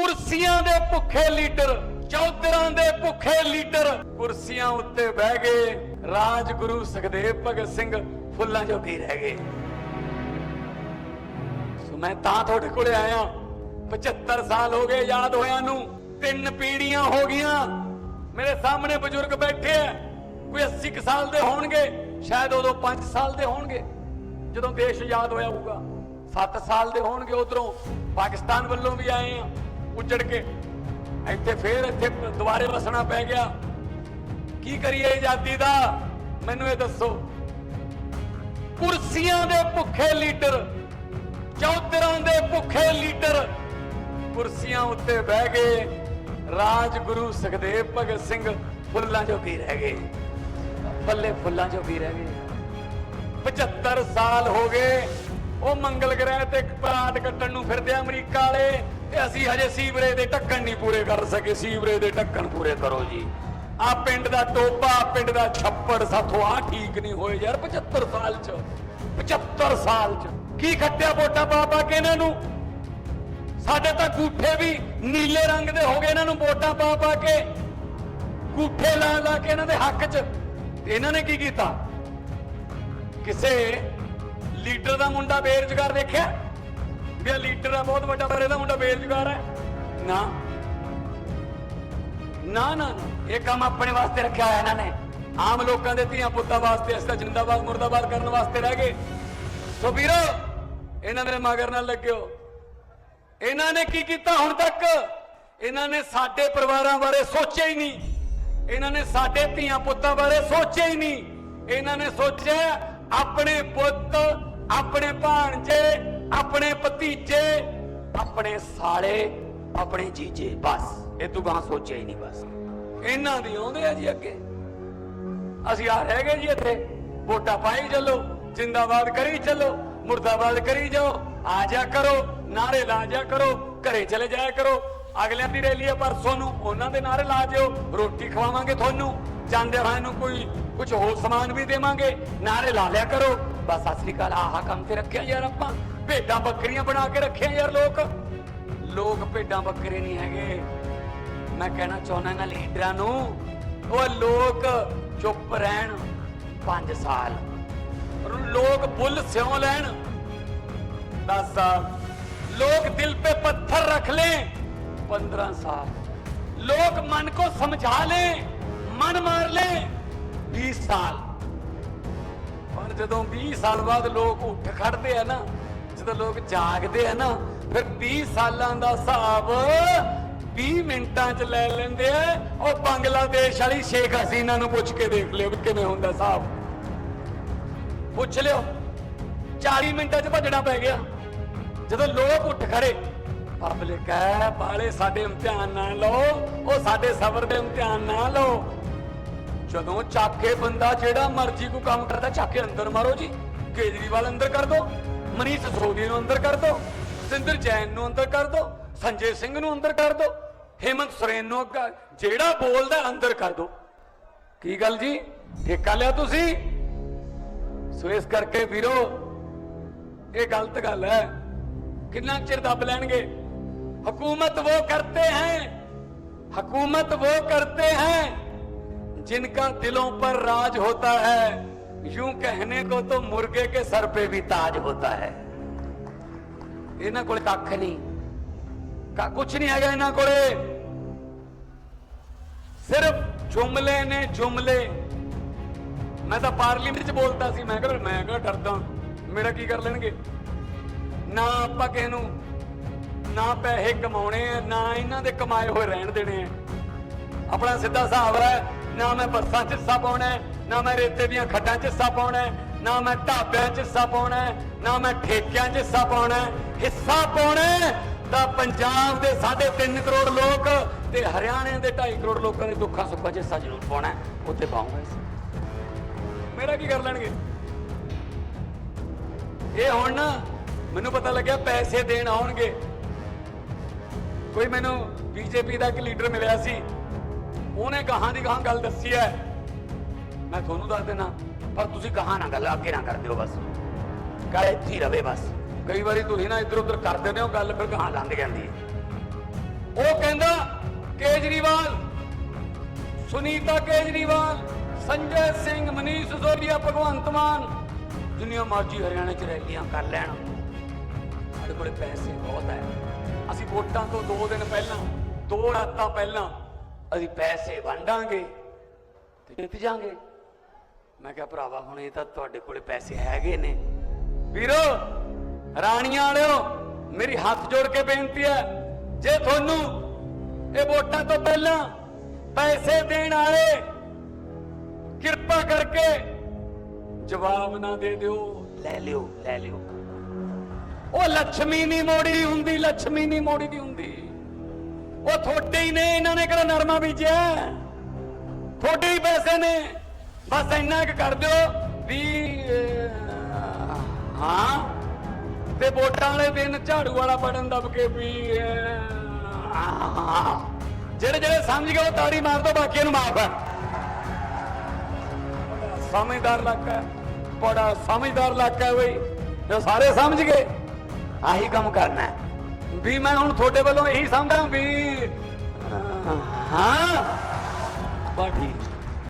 ਕੁਰਸੀਆਂ ਦੇ ਭੁੱਖੇ ਲੀਡਰ, ਚੌਧਰਾਂ ਦੇ ਭੁੱਖੇ ਲੀਡਰ। ਕੁਰਸੀਆਂ ਉੱਤੇ ਬਹਿ ਗਏ, ਰਾਜਗੁਰੂ ਸੁਖਦੇਵ ਭਗਤ ਸਿੰਘ ਫੁੱਲਾਂ ਜੋਗੀ ਰਹਿ ਗਏ। ਸੋ ਮੈਂ ਤਾਂ ਤੁਹਾਡੇ ਕੋਲੇ ਆਇਆ 75 ਸਾਲ ਹੋ ਗਏ ਯਾਦ ਹੋਇਆਂ ਨੂੰ, ਤਿੰਨ ਪੀੜੀਆਂ ਹੋ ਗਈਆਂ। ਮੇਰੇ ਸਾਹਮਣੇ ਬਜ਼ੁਰਗ ਬੈਠੇ ਆ। ਕੋਈ 80 ਕੁ ਸਾਲ ਦੇ ਹੋਣਗੇ, ਸ਼ਾਇਦ ਉਦੋਂ 5 ਸਾਲ ਦੇ ਹੋਣਗੇ। ਜਦੋਂ ਦੇਸ਼ ਆਜ਼ਾਦ ਹੋਇਆ ਹੋਊਗਾ 7 ਸਾਲ ਦੇ ਹੋਣਗੇ ਉਧਰੋਂ। ਪਾਕਿਸਤਾਨ ਵੱਲੋਂ ਵੀ ਆਏ ਆ ਉੱਜੜ ਕੇ। ਇੱਥੇ ਫੇਰ ਇੱਥੇ ਦੁਬਾਰੇ ਵਸਣਾ ਪੈ ਗਿਆ। ਕੀ ਕਰੀਏ ਆਜ਼ਾਦੀ ਦਾ? ਮੈਨੂੰ ਇਹ ਦੱਸੋ। ਕੁਰਸੀਆਂ ਦੇ ਭੁੱਖੇ ਲੀਡਰ, ਚੌਧਰਾਂ ਦੇ ਭੁੱਖੇ ਲੀਡਰ ਕੁਰਸੀਆਂ ਉੱਤੇ ਬਹਿ ਗਏ। ਰਾਜਗੁਰੂ ਸੁਖਦੇਵ ਭਗਤ ਸਿੰਘ ਫੁੱਲਾਂ ਜੋਗੀ ਰਹਿ ਗਏ। ਫੱਲੇ ਫੁੱਲਾਂ ਜੋਗੀ ਰਹਿ ਗਏ। 75 ਸਾਲ ਹੋ ਗਏ। ਉਹ ਮੰਗਲ ਗ੍ਰਹਿ ਤੇ ਪਲਾਟ ਕੱਟਣ ਨੂੰ ਫਿਰਦੇ ਅਮਰੀਕਾ ਵਾਲੇ। ਤੇ ਅਸੀਂ ਹਜੇ ਸੀਵਰੇਜ ਦੇ ਢੱਕਣ ਨਹੀਂ ਪੂਰੇ ਕਰ ਸਕੇ। ਸੀਵਰੇਜ ਦੇ ਢੱਕਣ ਪੂਰੇ ਕਰੋ ਜੀ। ਆ ਪਿੰਡ ਦਾ ਟੋਬਾ ਪਿੰਡ ਦਾ ਛੱਪੜ ਸਾਥੋਂ ਆ ਠੀਕ ਨਹੀਂ ਹੋਏ ਯਾਰ 75 ਸਾਲ ਚ 75 ਸਾਲ ਚ। ਕੀ ਖੱਟਿਆ ਵੋਟਾਂ ਪਾ ਪਾ ਕੇ ਇਹਨਾਂ ਨੂੰ? ਸਾਡੇ ਤਾਂ ਗੂਠੇ ਵੀ ਨੀਲੇ ਰੰਗ ਦੇ ਹੋ ਗਏ ਇਹਨਾਂ ਨੂੰ ਵੋਟਾਂ ਪਾ ਪਾ ਕੇ। ਗੂਠੇ ਲਾ ਲਾ ਕੇ ਇਹਨਾਂ ਦੇ ਹੱਕ 'ਚ। ਤੇ ਇਹਨਾਂ ਨੇ ਕੀ ਕੀਤਾ? ਕਿਸੇ ਲੀਡਰ ਦਾ ਮੁੰਡਾ ਬੇਰੁਜ਼ਗਾਰ ਦੇਖਿਆ? ਵੀ ਇਹ ਲੀਡਰ ਆ, ਬਹੁਤ ਵੱਡਾ ਪਰ ਇਹਦਾ ਮੁੰਡਾ ਬੇਰੁਜ਼ਗਾਰ ਹੈ। ਨਾ। ਨਾ ਨਾ ਇਹ ਕੰਮ ਆਪਣੇ ਵਾਸਤੇ ਰੱਖਿਆ ਹੋਇਆ ਇਹਨਾਂ ਨੇ। ਆਮ ਲੋਕਾਂ ਦੇ ਧੀਆਂ ਪੁੱਤਾਂ ਵਾਸਤੇ ਇਸ ਦਾ ਜਿੰਦਾਬਾਦ, ਮੁਰਦਾਬਾਦ ਕਰਨ ਵਾਸਤੇ ਰਹਿ ਗਏ। ਸੋ ਵੀਰੋ, ਇਹਨਾਂ ਮੇਰੇ ਮਗਰ ਨਾਲ ਲੱਗਿਓ। ਇਹਨਾਂ ਨੇ ਕੀ ਕੀਤਾ ਹੁਣ ਤੱਕ? ਇਹਨਾਂ ਨੇ ਸਾਡੇ ਪਰਿਵਾਰਾਂ ਬਾਰੇ ਸੋਚਿਆ ਹੀ ਨਹੀਂ। ਇਹਨਾਂ ਨੇ ਸਾਡੇ ਧੀਆਂ ਪੁੱਤਾਂ ਬਾਰੇ ਸੋਚਿਆ ਹੀ ਨਹੀਂ। ਇਹਨਾਂ ਨੇ ਸੋਚਿਆ, ਆਪਣੇ ਪੁੱਤ, ਆਪਣੇ ਭਾਣਜੇ ਆਪਣੇ ਭਤੀਜੇ, ਆਪਣੇ ਸਾਲੇ, ਆਪਣੇ ਜੀਜੇ, ਬਸ। ਇਹ ਤੋਂ ਗਾਂ ਸੋਚਿਆ ਹੀ ਨਹੀਂ ਬਸ। ਇਹਨਾਂ ਦੀ ਆਉਂਦੇ ਆ ਜੀ ਅੱਗੇ। ਅਸੀਂ ਆ ਰਹਿ ਗਏ ਜੀ ਇੱਥੇ। ਵੋਟਾਂ ਪਾਈ ਚੱਲੋ, ਜਿੰਦਾਬਾਦ ਕਰੀ ਚੱਲੋ, ਮੁਰਦਾਬਾਦ ਕਰੀ ਜਾਓ। ਆ ਜਾ ਕਰੋ, ਨਾਰੇ ਲਾ ਜਾ ਕਰੋ, ਘਰੇ ਚਲੇ ਜਾਇਆ ਕਰੋ। ਅਗਲਿਆਂ ਦੀ ਰੈਲੀ ਹੈ ਪਰਸੋਂ ਨੂੰ ਉਹਨਾਂ ਦੇ ਨਾਰੇ ਲਾ ਜਿਓ। ਰੋਟੀ ਖਵਾਵਾਂਗੇ ਤੁਹਾਨੂੰ। ਜਾਂਦੇ ਹੋਏ ਨੂੰ ਕੋਈ ਕੁਝ ਹੋਰ ਸਮਾਨ ਵੀ ਦੇਵਾਂਗੇ। ਨਾਰੇ ਲਾ ਲਿਆ ਕਰੋ। ਬਸ ਸਤਿ ਸ੍ਰੀ ਅਕਾਲ ਆਹ ਕੰਮ ਤੇ ਰੱਖਿਆ ਯਾਰ ਆਪਾਂ ਭੇਡਾਂ ਬੱਕਰੀਆਂ ਬਣਾ ਕੇ ਰੱਖਿਆ ਯਾਰ ਲੋਕ ਲੋਕ ਭੇਡਾਂ ਬੱਕਰੇ ਨਹੀਂ ਹੈਗੇ ਮੈਂ ਕਹਿਣਾ ਚਾਹੁੰਦਾ ਇਹਨਾਂ ਲੀਡਰਾਂ ਨੂੰ ਉਹ ਲੋਕ ਚੁੱਪ ਰਹਿਣ 5 ਸਾਲ और लोग बुल स्यों लेन दस साल लोग दिल पे पत्थर रख लें पंद्रह साल लोग मन को समझा लें मन मार लें बीस ਸਾਲ ਪਰ ਜਦੋਂ 20 ਸਾਲ ਬਾਅਦ ਲੋਕ ਉੱਠ ਖੜਦੇ ਆ ਨਾ, ਜਦੋਂ ਲੋਕ ਜਾਗਦੇ ਆ ਨਾ, ਫਿਰ 20 ਸਾਲਾਂ ਦਾ ਹਿਸਾਬ 20 ਮਿੰਟਾਂ 'ਚ ਲੈ ਲੈਂਦੇ ਆ। ਉਹ ਬੰਗਲਾਦੇਸ਼ ਵਾਲੀ ਸ਼ੇਖ ਹਸੀਨਾ ਨੂੰ ਪੁੱਛ ਕੇ ਦੇਖ ਲਿਓ ਕਿਵੇਂ ਹੁੰਦਾ ਹਿਸਾਬ। ਪੁੱਛ ਲਿਓ 40 ਮਿੰਟਾਂ 'ਚ ਭੱਜਣਾ ਪੈ ਗਿਆ। ਜਦੋਂ ਲੋਕ ਉੱਠ ਖੜੇ, ਪਬਲਿਕ ਹੈ ਬਾਲੇ ਸਾਡੇ ਇਮਤਿਹਾਨ ਨਾ ਲਓ, ਉਹ ਸਾਡੇ ਸਬਰ ਦੇ ਇਮਤਿਹਾਨ ਨਾ ਲਓ। ਜਦੋਂ ਚਾਕੇ ਬੰਦਾ ਜਿਹੜਾ ਮਰਜ਼ੀ ਕੋ ਕੰਮ ਕਰਦਾ, ਚਾਕੇ ਅੰਦਰ ਮਾਰੋ ਜੀ। ਕੇਜਰੀਵਾਲ ਅੰਦਰ ਕਰ ਦੋ, ਮਨੀਸ਼ ਸਿਸੋਦੀਆ ਨੂੰ ਅੰਦਰ ਕਰ ਦੋ, ਸਿੰਦਰ ਜੈਨ ਨੂੰ ਅੰਦਰ ਕਰ ਦੋ, ਸੰਜੇ ਸਿੰਘ ਨੂੰ ਅੰਦਰ ਕਰ ਦੋ, ਹੇਮੰਤ ਸੋਰੇਨ ਨੂੰ ਜਿਹੜਾ ਬੋਲਦਾ ਅੰਦਰ ਕਰ ਦੋ। ਕੀ ਗੱਲ ਜੀ? ਠੇਕਾ ਲਿਆ ਤੁਸੀਂ? ਸੋ ਇਸ ਕਰਕੇ ਵੀਰੋ, ਇਹ ਗਲਤ ਗੱਲ ਹੈ। ਕਿੰਨਾ ਚਿਰ ਦੱਬ ਲੈਣਗੇ? ਹਕੂਮਤ ਉਹ ਕਰਤੇ ਹੈ? ਹਕੂਮਤ ਉਹ ਕਰਤੇ ਹੈ? जिनका दिलों पर राज होता है यूं कहने को तो मुर्गे के सर पे भी ताज होता है ਇਹਨਾਂ ਕੋਲੇ ਕੱਖ ਨਹੀਂ ਕਾ ਕੁਛ ਨਹੀਂ ਹੈਗਾ ਇਹਨਾਂ ਕੋਲੇ ਸਿਰਫ ਜੁਮਲੇ ਨੇ ਜੁਮਲੇ ਮੈਂ ਤਾਂ ਪਾਰਲੀਮੈਂਟ 'ਚ ਬੋਲਦਾ ਸੀ ਮੈਂ ਕਿਹਾ ਮੈਂ ਕਿਹੜਾ ਡਰਦਾ ਮੇਰਾ ਕੀ ਕਰ ਲੈਣਗੇ ਨਾ ਆਪਾਂ ਕਿਸੇ ਨੂੰ ਨਾ ਪੈਸੇ ਕਮਾਉਣੇ ਆ ਨਾ ਇਹਨਾਂ ਦੇ ਕਮਾਏ ਹੋਏ ਰਹਿਣ ਦੇਣੇ ਆ ਆਪਣਾ ਸਿੱਧਾ ਹਿਸਾਬ ਹੈ ਨਾ ਮੈਂ ਬੱਸਾਂ 'ਚ ਹਿੱਸਾ ਪਾਉਣਾ ਨਾ ਮੈਂ ਰੇਤੇ ਦੀਆਂ ਖੱਡਾਂ 'ਚ ਹਿੱਸਾ ਪਾਉਣਾ ਨਾ ਮੈਂ ਢਾਬਿਆਂ 'ਚ ਹਿੱਸਾ ਪਾਉਣਾ ਨਾ ਮੈਂ ਠੇਕਿਆਂ 'ਚ ਹਿੱਸਾ ਪਾਉਣਾ ਹਿੱਸਾ ਪਾਉਣਾ ਤਾਂ ਪੰਜਾਬ ਦੇ 3.5 ਕਰੋੜ ਲੋਕ ਤੇ ਹਰਿਆਣੇ ਦੇ 2.5 ਕਰੋੜ ਲੋਕਾਂ ਦੇ ਦੁੱਖਾਂ ਸੁੱਖਾਂ 'ਚ ਹਿੱਸਾ ਜ਼ਰੂਰ ਪਾਉਣਾ ਉੱਥੇ ਪਾਉਂਗਾ ਮੇਰਾ ਕੀ ਕਰ ਲੈਣਗੇ? ਇਹ ਹੁਣ ਨਾ ਮੈਨੂੰ ਪਤਾ ਲੱਗਿਆ ਪੈਸੇ ਦੇਣ ਆਉਣਗੇ। ਕੋਈ ਮੈਨੂੰ ਬੀਜੇਪੀ ਦਾ ਇੱਕ ਲੀਡਰ ਮਿਲਿਆ ਸੀ ਉਹਨੇ ਗਾਹਾਂ ਦੀ ਗਾਹਾਂ ਗੱਲ ਦੱਸੀ ਹੈ। ਮੈਂ ਤੁਹਾਨੂੰ ਦੱਸ ਦੇਣਾ ਪਰ ਤੁਸੀਂ ਗਾਹਾਂ ਨਾ ਗੱਲ ਅੱਗੇ ਨਾ ਕਰਦੇ ਹੋ ਬਸ। ਗੱਲ ਇੱਥੇ ਹੀ ਰਵੇ ਬਸ। ਕਈ ਵਾਰੀ ਤੁਸੀਂ ਨਾ ਇੱਧਰ ਉੱਧਰ ਕਰ ਦਿੰਦੇ ਹੋ, ਗੱਲ ਫਿਰ ਗਾਹਾਂ ਲੰਘ ਜਾਂਦੀ ਹੈ। ਉਹ ਕਹਿੰਦਾ, ਕੇਜਰੀਵਾਲ, ਸੁਨੀਤਾ ਕੇਜਰੀਵਾਲ, ਸੰਜੇ ਸਿੰਘ, ਮਨੀਸ਼ ਸੋਰੀਆ ਭਗਵੰਤ ਮਾਨ, ਜਿੰਨੀਆਂ ਮਰਜ਼ੀ ਹਰਿਆਣੇ 'ਚ ਰੈਲੀਆਂ ਕਰ ਲੈਣ। ਸਾਡੇ ਕੋਲੇ ਪੈਸੇ ਬਹੁਤ ਹੈ। ਅਸੀਂ ਵੋਟਾਂ ਤੋਂ ਦੋ ਦਿਨ ਪਹਿਲਾਂ, ਦੋ ਰਾਤਾਂ ਪਹਿਲਾਂ ਅਸੀਂ ਪੈਸੇ ਵੰਡਾਂਗੇ ਤੇ ਜਿੱਤ ਜਾਾਂਗੇ। ਮੈਂ ਕਿਹਾ, ਭਰਾਵਾ, ਹੁਣ ਇਹ ਤਾਂ ਤੁਹਾਡੇ ਕੋਲੇ ਪੈਸੇ ਹੈਗੇ ਨੇ। ਵੀਰੋ, ਰਾਣੀਆਂ ਵਾਲਿਓ, ਮੇਰੀ ਹੱਥ ਜੋੜ ਕੇ ਬੇਨਤੀ ਹੈ, ਜੇ ਤੁਹਾਨੂੰ ਇਹ ਵੋਟਾਂ ਤੋਂ ਪਹਿਲਾਂ ਪੈਸੇ ਦੇਣ ਵਾਲੇ ਕਿਰਪਾ ਕਰਕੇ ਜਵਾਬ ਨਾ ਦੇ ਦਿਓ, ਲੈ ਲਿਓ ਲੈ ਲਿਓ। ਉਹ ਲక్ష్ਮੀ ਨਹੀਂ ਮੋੜੀ ਹੁੰਦੀ ਲక్ష్ਮੀ ਨਹੀਂ ਮੋੜੀ ਦੀ ਹੁੰਦੀ। ਉਹ ਤੁਹਾਡੇ ਹੀ ਨੇ, ਇਹਨਾਂ ਨੇ ਕਿਹੜਾ ਨਰਮਾ ਬੀਜਿਆ? ਥੋੜੇ ਹੀ ਪੈਸੇ ਨੇ। ਬਸ ਇੰਨਾ ਕੁ ਕਰ ਦਿਓ ਵੀ ਹਾਂ। ਤੇ ਵੋਟਾਂ ਵਾਲੇ ਦਿਨ ਝਾੜੂ ਵਾਲਾ ਬਟਨ ਦਬ ਕੇ ਵੀ ਜਿਹੜੇ ਜਿਹੜੇ ਸਮਝ ਗਏ ਉਹ ਤਾੜੀ ਮਾਰ ਦੋ, ਬਾਕੀਆਂ ਨੂੰ ਮਾਫ ਹੈ ਸਮਝਦਾਰ ਇਲਾਕਾ ਬੜਾ ਸਮਝਦਾਰ ਇਲਾਕਾ ਬਈ। ਜੋ ਸਾਰੇ ਸਮਝ ਗਏ, ਆਹੀ ਕੰਮ ਕਰਨਾ ਹੈ। ਵੀ ਮੈਂ ਹੁਣ ਤੁਹਾਡੇ ਵੱਲੋਂ ਇਹੀ ਸਮਝਾਂ ਵੀ ਹਾਂ। ਬਾ ਠੀਕ।